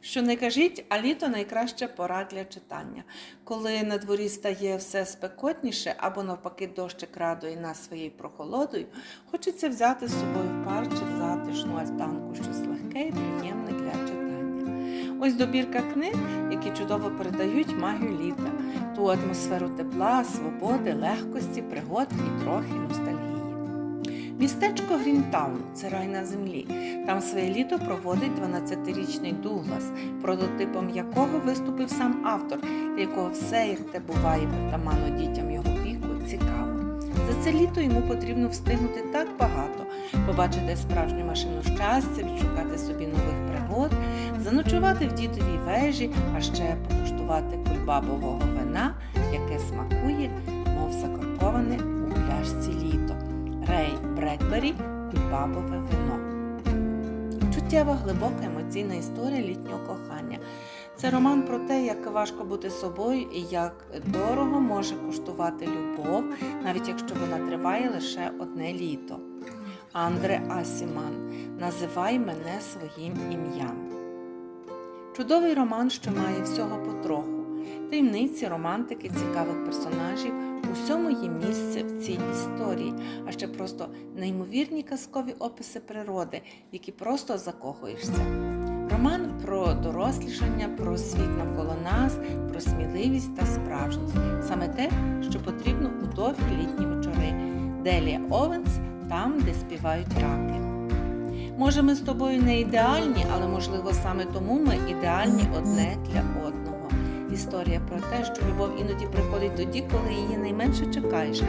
Що не кажіть, а літо найкраща пора для читання. Коли на дворі стає все спекотніше або навпаки дощик радує нас своєю прохолодою, хочеться взяти з собою в парк чи в затишну альтанку щось легке і приємне для читання. Ось добірка книг, які чудово передають магію літа, ту атмосферу тепла, свободи, легкості, пригод і трохи ностальгії. Містечко Грінтаун це рай на землі. Там своє літо проводить 12-річний Дуглас, прототипом якого виступив сам автор, для якого все, як те буває притаманно дітям його віку, цікаво. За це літо йому потрібно встигнути так багато, побачити справжню машину щастя, відшукати собі нових пригод, заночувати в дідовій вежі, а ще покуштувати кульбабового вина, яке смакує, мов закорковане у. Рей Бредбері Кульбабове вино. Чуттєва глибока емоційна історія літнього кохання. Це роман про те, як важко бути собою і як дорого може коштувати любов, навіть якщо вона триває лише одне літо. Андре Асіман Називай мене своїм ім'ям. Чудовий роман, що має всього потроху. Таємниці, романтики, цікавих персонажів. Усьому є місце в цій історії, а ще просто неймовірні казкові описи природи, які просто закохуєшся. Роман про дорослішання, про світ навколо нас, про сміливість та справжність. Саме те, що потрібно у довгі літні вечори. Делія Овенс там, де співають раки. Може, ми з тобою не ідеальні, але можливо саме тому ми ідеальні одне для одного. Історія про те, що любов іноді приходить тоді, коли її найменше чекаєш,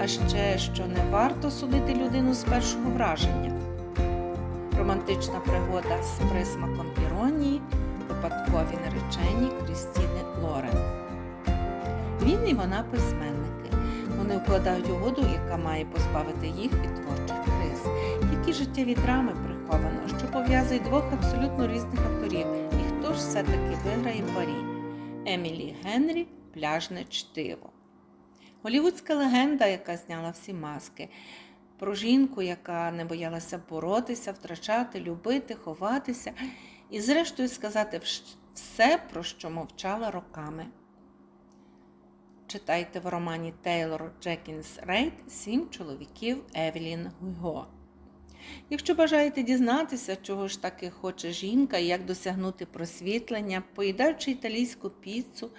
а ще що не варто судити людину з першого враження. Романтична пригода з присмаком іронії, випадкові наречені Крістіни Лорен. Він і вона письменники. Вони укладають угоду, яка має позбавити їх від творчих криз. Які життєві драми приховано, що пов'язує двох абсолютно різних авторів, і хто ж все-таки виграє парі? Емілі Генрі Пляжне чтиво. Голівудська легенда, яка зняла всі маски. Про жінку, яка не боялася боротися, втрачати, любити, ховатися і, зрештою, сказати все, про що мовчала роками. Читайте в романі Тейлор Джекінс Рейд Сім чоловіків Евелін Гуйго. Якщо бажаєте дізнатися, чого ж таки хоче жінка і як досягнути просвітлення, поїдаючи італійську піцу,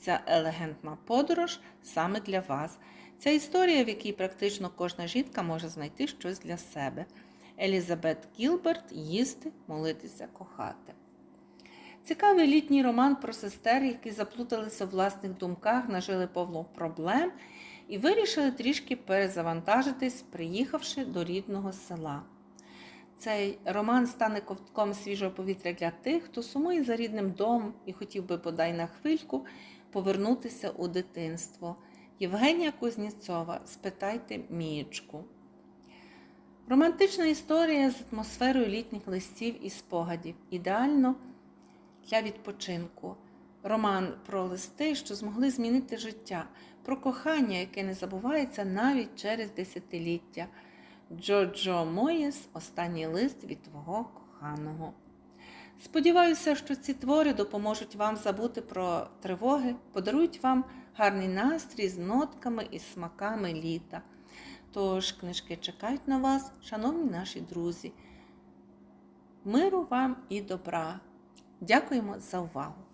ця елегантна подорож саме для вас. Ця історія, в якій практично кожна жінка може знайти щось для себе. Елізабет Гілберт їсти, молитися, кохати. Цікавий літній роман про сестер, які заплуталися в власних думках, нажили повно проблем і вирішили трішки перезавантажитись, приїхавши до рідного села. Цей роман стане ковтком свіжого повітря для тих, хто сумує за рідним домом і хотів би бодай на хвильку повернутися у дитинство. Євгенія Кузнєцова Спитайте Мієчку. Романтична історія з атмосферою літніх листів і спогадів. Ідеально для відпочинку. Роман про листи, що змогли змінити життя, про кохання, яке не забувається навіть через десятиліття. Джоджо Моєс Останній лист від твого коханого. Сподіваюся, що ці твори допоможуть вам забути про тривоги, подарують вам гарний настрій з нотками і смаками літа. Тож книжки чекають на вас, шановні наші друзі. Миру вам і добра! Дякуємо за увагу!